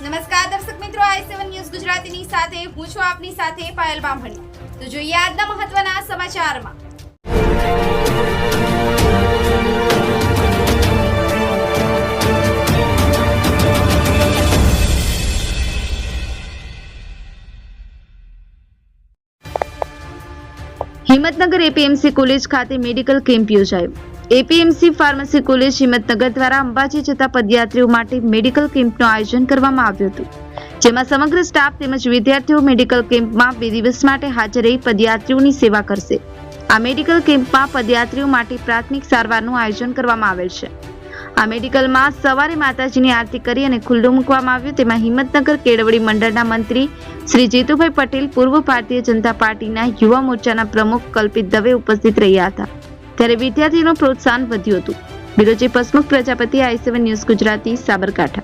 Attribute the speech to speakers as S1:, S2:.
S1: નમસ્કાર દર્શક મિત્રો, આઈ સેવન ન્યૂઝ ગુજરાતીની સાથે, હું છું આપની સાથે પાયલ બામણી. તો જોઈએ આજના મહત્વના સમાચારમાં.
S2: હિંમતનગર એપીએમસી કોલેજ ખાતે મેડિકલ કેમ્પ યોજાયો. એપીએમસી ફાર્મસી કોલેજ હિંમતનગર દ્વારા અંબાજી જતા પદયાત્રીઓ માટે મેડિકલ કેમ્પનું આયોજન કરવામાં આવ્યું હતું. જેમાં સમગ્ર સ્ટાફ તેમજ વિદ્યાર્થીઓ મેડિકલ કેમ્પમાં બે દિવસ માટે હાજર રહી પદયાત્રીઓની સેવા કરશે. આ મેડિકલ કેમ્પમાં પદયાત્રીઓ માટે પ્રાથમિક સારવારનું આયોજન કરવામાં આવેલ છે. આ મેડિકલમાં સવારે માતાજીની આરતી કરી અને ખુલ્લું મૂકવામાં આવ્યું. તેમાં હિંમતનગર કેળવણી મંડળના મંત્રી શ્રી જીતુભાઈ પટેલ, પૂર્વ ભારતીય જનતા પાર્ટીના યુવા મોરચાના પ્રમુખ કલ્પિત દવે ઉપસ્થિત રહ્યા હતા. ત્યારે વિદ્યાર્થીઓનું પ્રોત્સાહન વધ્યું હતું. Bureau chief Prajapati I seven news Gujarati Sabarkantha.